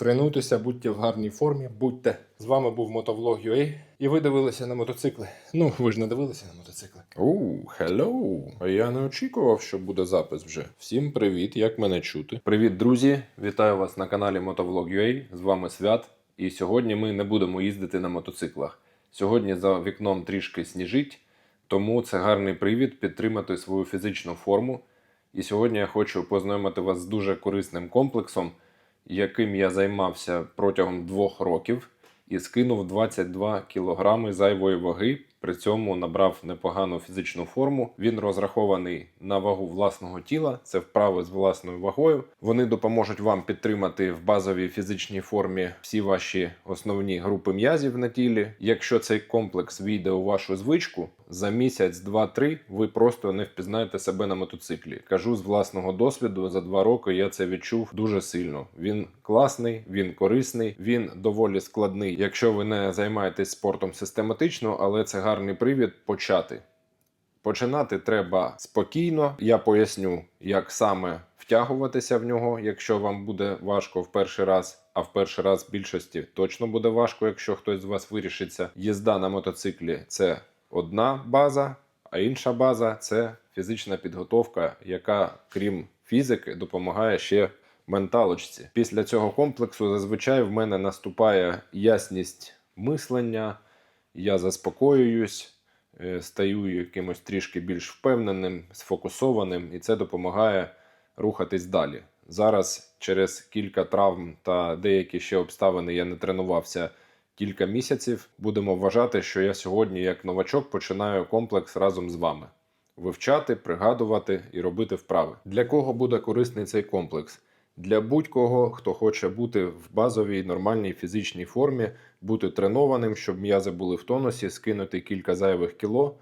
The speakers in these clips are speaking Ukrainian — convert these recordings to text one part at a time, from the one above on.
Тренуйтеся, будьте в гарній формі, будьте. З вами був мотовлог UA, і ви дивилися на мотоцикли. Ну, ви ж не дивилися на мотоцикли. Оу, хеллоу. А я не очікував, що буде запис вже. Всім привіт, як мене чути. Привіт, друзі! Вітаю вас на каналі Мотовлог UA. З вами Свят. І сьогодні ми не будемо їздити на мотоциклах. Сьогодні за вікном трішки сніжить, тому це гарний привід підтримати свою фізичну форму. І сьогодні я хочу познайомити вас з дуже корисним комплексом, яким я займався протягом двох років і скинув 22 кілограми зайвої ваги. При цьому набрав непогану фізичну форму. Він розрахований на вагу власного тіла. Це вправи з власною вагою. Вони допоможуть вам підтримати в базовій фізичній формі всі ваші основні групи м'язів на тілі. Якщо цей комплекс війде у вашу звичку, за місяць, два-три ви просто не впізнаєте себе на мотоциклі. Кажу з власного досвіду, за два роки я це відчув дуже сильно. Він класний, він корисний, він доволі складний, якщо ви не займаєтесь спортом систематично, але це гарний привід почати. Починати треба спокійно. Я поясню, як саме втягуватися в нього, якщо вам буде важко в перший раз, а в перший раз в більшості точно буде важко, якщо хтось з вас вирішиться. Їзда на мотоциклі це одна база, а інша база це фізична підготовка, яка, крім фізики, допомагає ще менталочці. Після цього комплексу зазвичай в мене наступає ясність мислення, я заспокоююсь, е, стаю якимось трішки більш впевненим, сфокусованим, і це допомагає рухатись далі. Зараз через кілька травм та деякі ще обставини я не тренувався кілька місяців. Будемо вважати, що я сьогодні, як новачок, починаю комплекс разом з вами. Вивчати, пригадувати і робити вправи. Для кого буде корисний цей комплекс? Для будь-кого, хто хоче бути в базовій нормальній фізичній формі, бути тренованим, щоб м'язи були в тонусі, скинути кілька зайвих кіло,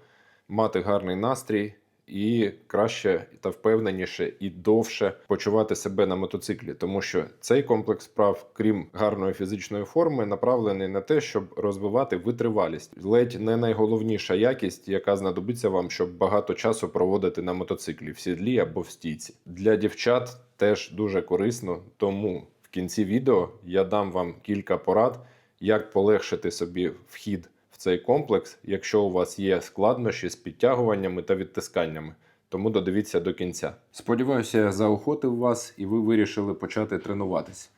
мати гарний настрій і краще та впевненіше і довше почувати себе на мотоциклі, тому що цей комплекс справ, крім гарної фізичної форми, направлений на те, щоб розвивати витривалість. Ледь не найголовніша якість, яка знадобиться вам, щоб багато часу проводити на мотоциклі в сідлі або в стійці. Для дівчат теж дуже корисно, тому в кінці відео я дам вам кілька порад, як полегшити собі вхід цей комплекс, якщо у вас є складнощі з підтягуваннями та відтисканнями. Тому додивіться до кінця. Сподіваюся, я заохотив вас і ви вирішили почати тренуватись.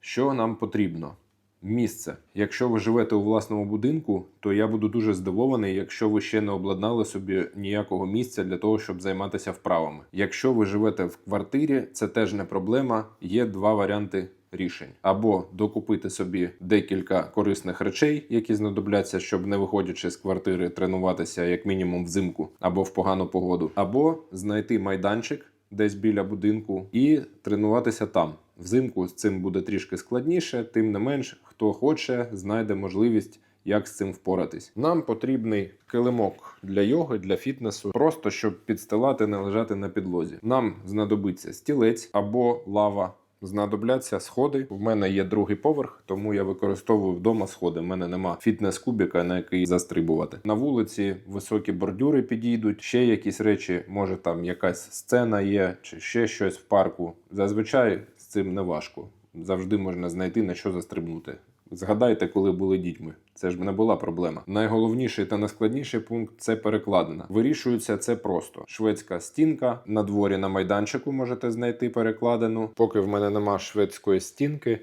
Що нам потрібно? Місце. Якщо ви живете у власному будинку, то я буду дуже здивований, якщо ви ще не обладнали собі ніякого місця для того, щоб займатися вправами. Якщо ви живете в квартирі, це теж не проблема. Є два варіанти рішень: або докупити собі декілька корисних речей, які знадобляться, щоб не виходячи з квартири, тренуватися як мінімум взимку або в погану погоду, або знайти майданчик десь біля будинку і тренуватися там. Взимку з цим буде трішки складніше, тим не менш, хто хоче, знайде можливість. Як з цим впоратись? Нам потрібний килимок для йоги, для фітнесу, просто щоб підстилати, не лежати на підлозі. Нам знадобиться стілець або лава. Знадобляться сходи. У мене є другий поверх, тому я використовую вдома сходи. У мене нема фітнес-кубіка, на який застрибувати. На вулиці високі бордюри підійдуть. Ще якісь речі, може там якась сцена є, чи ще щось в парку. Зазвичай з цим не важко. Завжди можна знайти на що застрибнути. Згадайте, коли були дітьми. Це ж не була проблема. Найголовніший та найскладніший пункт це перекладина. Вирішується це просто: шведська стінка на дворі на майданчику можете знайти перекладину. Поки в мене нема шведської стінки,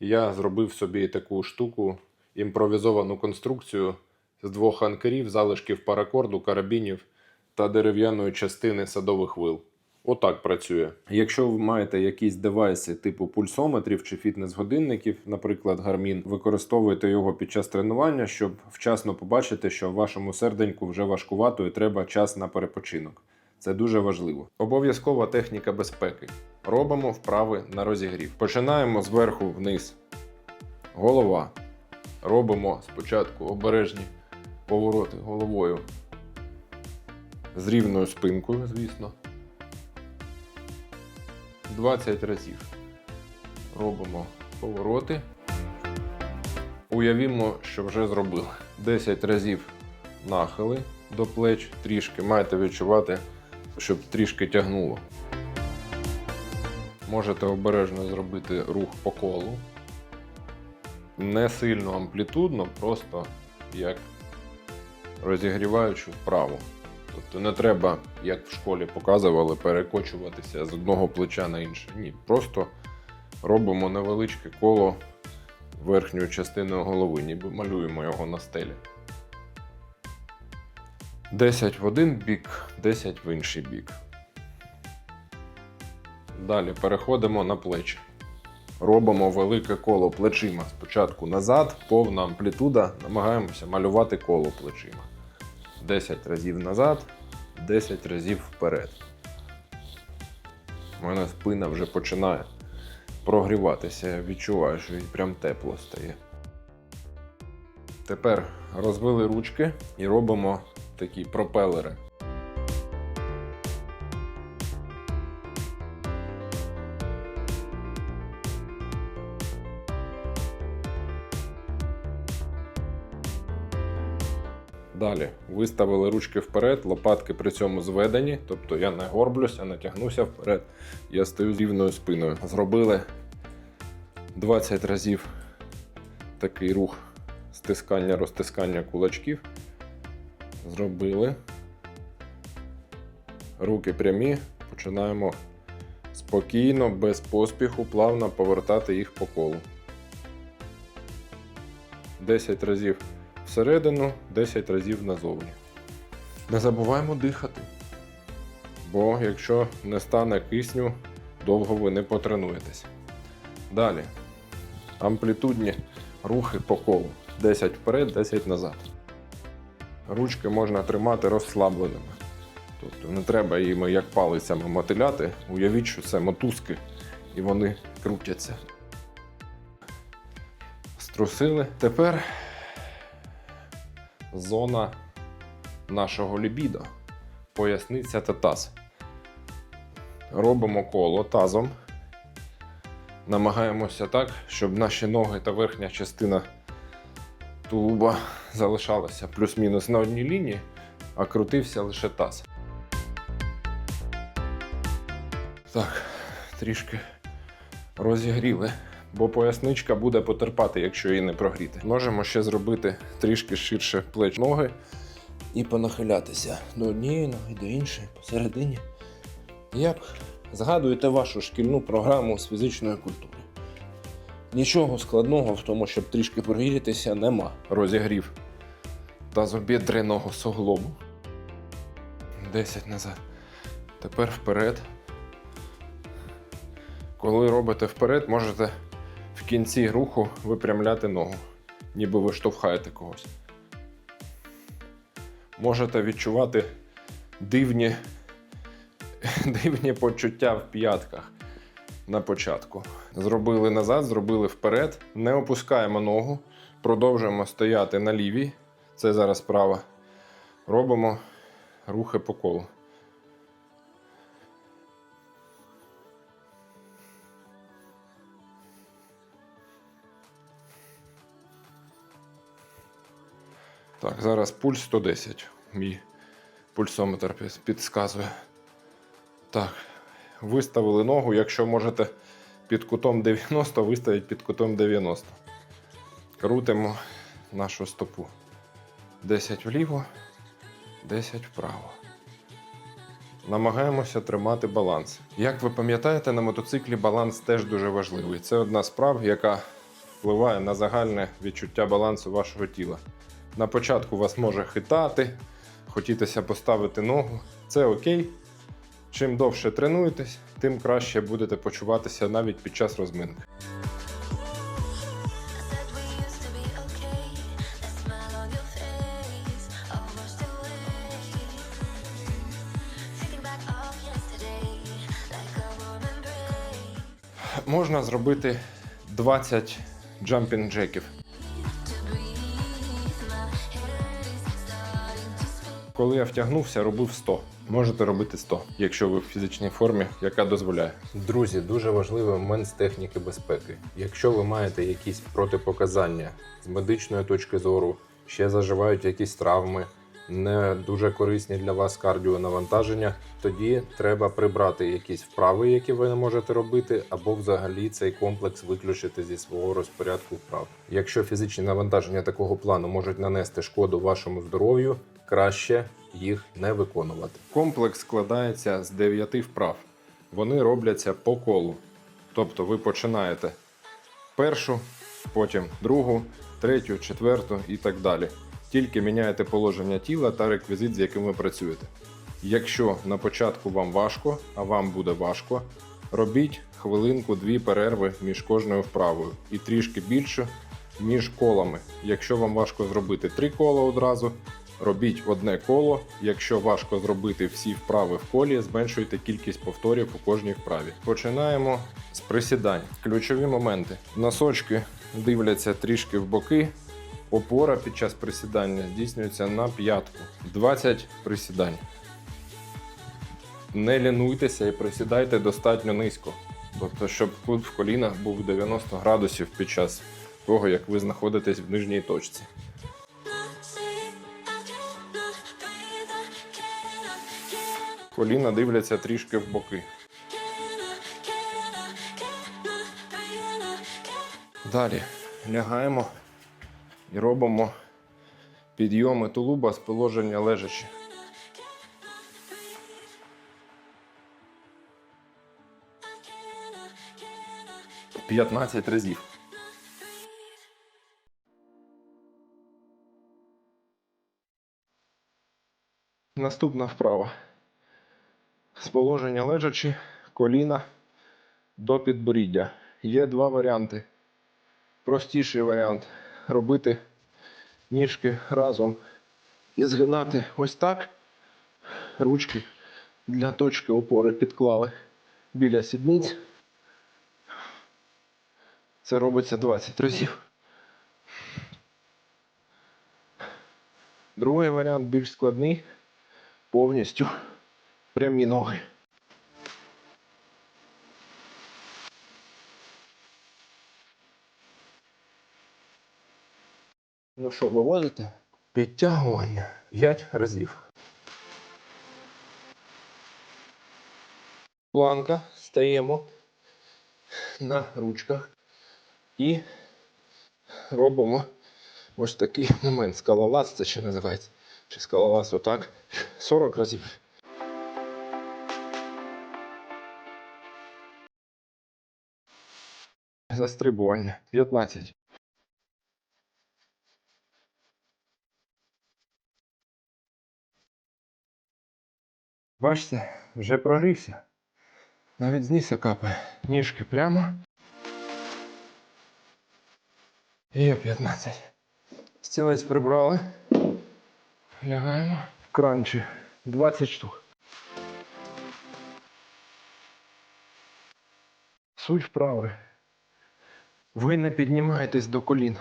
я зробив собі таку штуку, імпровізовану конструкцію з двох анкерів, залишків паракорду, карабінів та дерев'яної частини садових вил. Отак працює. Якщо ви маєте якісь девайси типу пульсометрів чи фітнес-годинників, наприклад, Garmin, використовуйте його під час тренування, щоб вчасно побачити, що вашому серденьку вже важкувато і треба час на перепочинок. Це дуже важливо. Обов'язкова техніка безпеки. Робимо вправи на розігрів. Починаємо зверху вниз. Голова. Робимо спочатку обережні повороти головою з рівною спинкою, звісно. 20 разів. Робимо повороти. Уявімо, що вже зробили. 10 разів нахили до плеч, трішки маєте відчувати, щоб трішки тягнуло. Можете обережно зробити рух по колу. Не сильно амплітудно, просто як розігріваючу вправу. Тобто не треба, як в школі показували, перекочуватися з одного плеча на інше. Ні, просто робимо невеличке коло верхньою частиною голови, ніби малюємо його на стелі. 10 в один бік, 10 в інший бік. Далі переходимо на плечі. Робимо велике коло плечима. Спочатку назад, повна амплітуда, намагаємося малювати коло плечима. 10 разів назад, 10 разів вперед. У мене спина вже починає прогріватися. Я відчуваю, що їй прям тепло стає. Тепер розвили ручки і робимо такі пропелери. Виставили ручки вперед, лопатки при цьому зведені, тобто я не горблюсь, а натягнуся вперед. Я стою з рівною спиною. Зробили 20 разів такий рух стискання, розтискання кулачків. Зробили. Руки прямі. Починаємо спокійно, без поспіху, плавно повертати їх по колу. 10 разів всередину, 10 разів назовні. Не забуваємо дихати. Бо якщо не стане кисню, довго ви не потренуєтесь. Далі. Амплітудні рухи по колу. 10 вперед, 10 назад. Ручки можна тримати розслабленими. Тобто не треба їми як палицями мотиляти. Уявіть, що це мотузки і вони крутяться. Струсили. Тепер зона нашого лібідо. Поясниця та таз. Робимо коло тазом. Намагаємося так, щоб наші ноги та верхня частина тулуба залишалася плюс-мінус на одній лінії, а крутився лише таз. Так, трішки розігріли, бо поясничка буде потерпати, якщо її не прогріти. Можемо ще зробити трішки ширше плеч ноги і понахилятися до однієї ноги, до іншої, посередині. Як згадуєте вашу шкільну програму з фізичної культури. Нічого складного в тому, щоб трішки прогрітися, нема. Розігрів тазобідреного суглобу. 10 назад. Тепер вперед. Коли робите вперед, можете в кінці руху випрямляти ногу, ніби ви штовхаєте когось. Можете відчувати дивні, дивні почуття в п'ятках на початку. Зробили назад, зробили вперед, не опускаємо ногу, продовжуємо стояти на лівій. Це зараз права. Робимо рухи по колу. Так, зараз пульс 110. Мій пульсометр під- підказує. Так, виставили ногу. Якщо можете під кутом 90, виставіть під кутом 90. Крутимо нашу стопу. 10 вліво, 10 вправо. Намагаємося тримати баланс. Як ви пам'ятаєте, на мотоциклі баланс теж дуже важливий. Це одна з прав, яка впливає на загальне відчуття балансу вашого тіла. На початку вас може хитати, хотітися поставити ногу. Це окей. Чим довше тренуєтесь, тим краще будете почуватися навіть під час розминки. Said we used to Коли я втягнувся, робив 100. Можете робити 100, якщо ви в фізичній формі, яка дозволяє. Друзі, дуже важливий момент з техніки безпеки. Якщо ви маєте якісь протипоказання з медичної точки зору, ще заживають якісь травми, не дуже корисні для вас кардіонавантаження, тоді треба прибрати якісь вправи, які ви не можете робити, або взагалі цей комплекс виключити зі свого розпорядку вправ. Якщо фізичні навантаження такого плану можуть нанести шкоду вашому здоров'ю, краще їх не виконувати. Комплекс складається з 9 вправ. Вони робляться по колу. Тобто ви починаєте першу, потім другу, третю, четверту і так далі. Тільки міняєте положення тіла та реквізит, з яким ви працюєте. Якщо на початку вам важко, а вам буде важко, робіть хвилинку-дві перерви між кожною вправою і трішки більше між колами. Якщо вам важко зробити три кола одразу, робіть одне коло. Якщо важко зробити всі вправи в колі, зменшуйте кількість повторів у кожній вправі. Починаємо з присідань. Ключові моменти. Носочки дивляться трішки в боки. Опора під час присідання здійснюється на п'ятку. 20 присідань. Не лінуйтеся і присідайте достатньо низько. Тобто, щоб кут в колінах був 90 градусів під час того, як ви знаходитесь в нижній точці. Коліна дивляться трішки в боки. Далі лягаємо і робимо підйоми тулуба з положення лежачі. П'ятнадцять разів. Наступна вправа. З положення лежачі, коліна до підборіддя. Є два варіанти. Простіший варіант робити ніжки разом і згинати ось так. Ручки для точки опори підклали біля сідниць. Це робиться 20 разів. Другий варіант більш складний. Повністю прямі ноги. Ну що, вивозите? Підтягування 5 разів. Планка. Стаємо на ручках і робимо ось такий момент. Скалолаз це ще називається. Чи скалолаз отак. 40 разів. Застрибування 15. Бачите, вже прогрівся. Навіть з капає. Ніжки прямо. Є 15. Стілець прибрали. Лягаємо. Кранчі 20 штук. Суть вправи. Ви не піднімаєтесь до колін.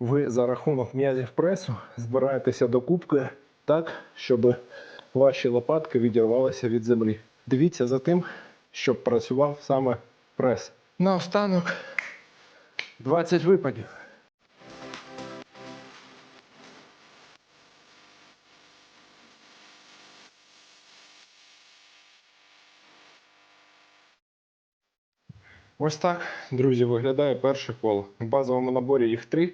Ви за рахунок м'язів пресу збираєтеся до кубки так, щоб ваші лопатки відірвалися від землі. Дивіться за тим, щоб працював саме прес. Наостанок 20 випадів. Ось так, друзі, виглядає перше коло. В базовому наборі їх три.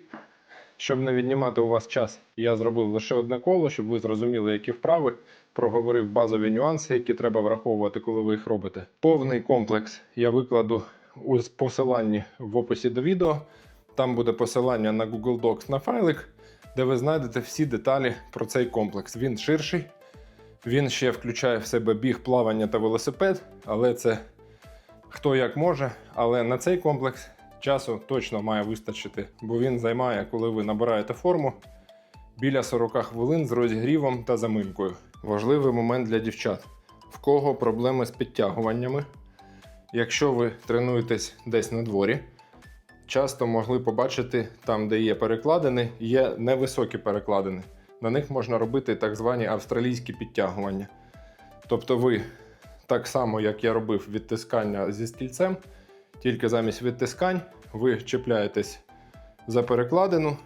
Щоб не віднімати у вас час, я зробив лише одне коло, щоб ви зрозуміли, які вправи, проговорив базові нюанси, які треба враховувати, коли ви їх робите. Повний комплекс я викладу у посиланні в описі до відео. Там буде посилання на Google Docs на файлик, де ви знайдете всі деталі про цей комплекс. Він ширший, він ще включає в себе біг, плавання та велосипед, але це хто як може. Але на цей комплекс часу точно має вистачити, бо він займає, коли ви набираєте форму, біля 40 хвилин з розігрівом та заминкою. Важливий момент для дівчат. В кого проблеми з підтягуваннями? Якщо ви тренуєтесь десь на дворі, часто могли побачити там, де є перекладини, є невисокі перекладини. На них можна робити так звані австралійські підтягування. Тобто ви так само, як я робив відтискання зі стільцем, тільки замість відтискань ви чіпляєтесь за перекладину,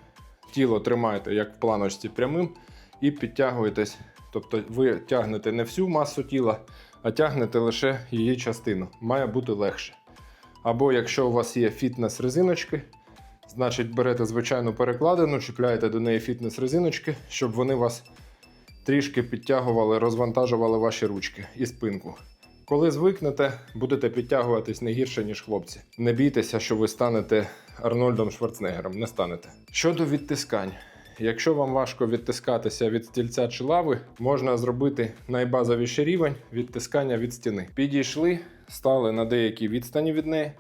тіло тримаєте як в планочці прямим, і підтягуєтесь. Тобто ви тягнете не всю масу тіла, а тягнете лише її частину. Має бути легше. Або якщо у вас є фітнес-резиночки, значить берете звичайну перекладину, чіпляєте до неї фітнес-резиночки, щоб вони вас трішки підтягували, розвантажували ваші ручки і спинку. Коли звикнете, будете підтягуватись не гірше, ніж хлопці. Не бійтеся, що ви станете Арнольдом Шварценеггером. Не станете. Щодо відтискань. Якщо вам важко відтискатися від стільця чи лави, можна зробити найбазовіший рівень відтискання від стіни. Підійшли, стали на деякій відстані від неї,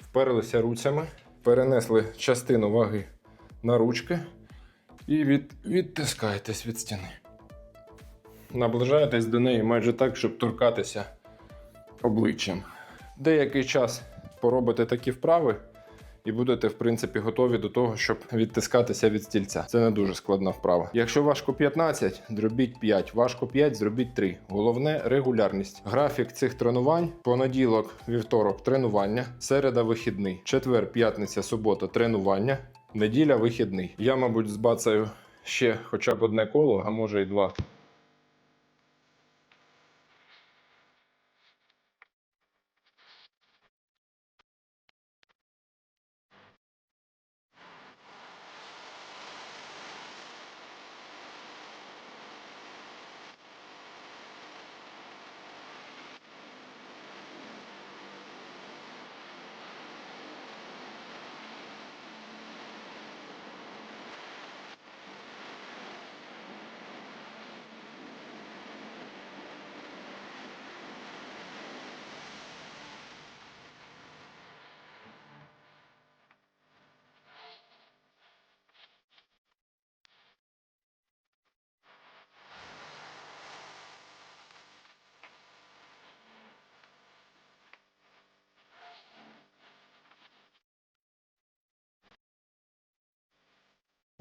вперлися руцями, перенесли частину ваги на ручки і від, відтискаєтесь від стіни. Наближаєтесь до неї майже так, щоб торкатися обличчям. Деякий час поробите такі вправи, і будете, в принципі, готові до того, щоб відтискатися від стільця. Це не дуже складна вправа. Якщо важко 15, зробіть 5, важко 5, зробіть 3. Головне регулярність. Графік цих тренувань: понеділок, вівторок тренування, середа вихідний, четвер, п'ятниця, субота тренування, неділя вихідний. Я, мабуть, збацаю ще хоча б одне коло, а може й два.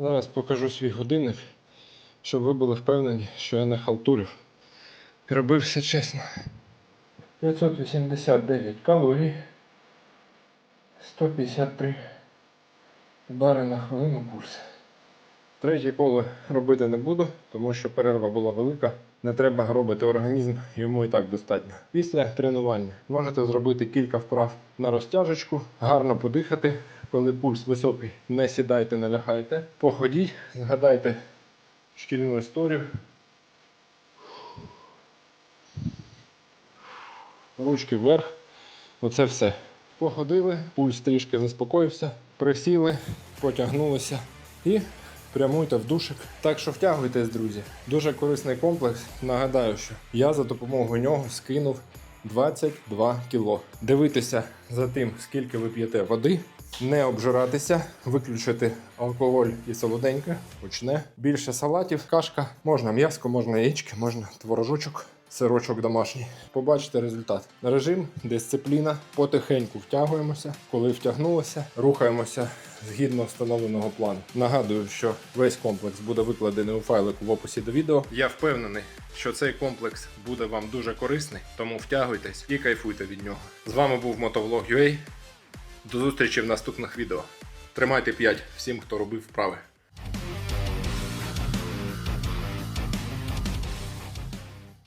Зараз покажу свій годинник, щоб ви були впевнені, що я не халтурив. Робив все чесно. 589 калорій. 153 бари на хвилину пульс. Третє коло робити не буду, тому що перерва була велика. Не треба гробити організм, йому і так достатньо. Після тренування можете зробити кілька вправ на розтяжечку, гарно подихати. Коли пульс високий, не сідайте, не лягайте. Походіть, згадайте шкільну історію. Ручки вверх. Оце все. Походили, пульс трішки заспокоївся, присіли, потягнулися і прямуйте в душик. Так що втягуйтесь, друзі. Дуже корисний комплекс. Нагадаю, що я за допомогою нього скинув 22 кіло. Дивитися за тим, скільки ви п'єте води. Не обжиратися, виключити алкоголь і солоденьке, почне. Більше салатів, кашка, можна м'яско, можна яєчки, можна творожочок, сирочок домашній. Побачите результат. Режим, дисципліна, потихеньку втягуємося. Коли втягнулися, рухаємося згідно встановленого плану. Нагадую, що весь комплекс буде викладений у файлику в описі до відео. Я впевнений, що цей комплекс буде вам дуже корисний, тому втягуйтесь і кайфуйте від нього. З вами був Мотовлог.ua. До зустрічі в наступних відео. Тримайте 5 всім, хто робив вправи.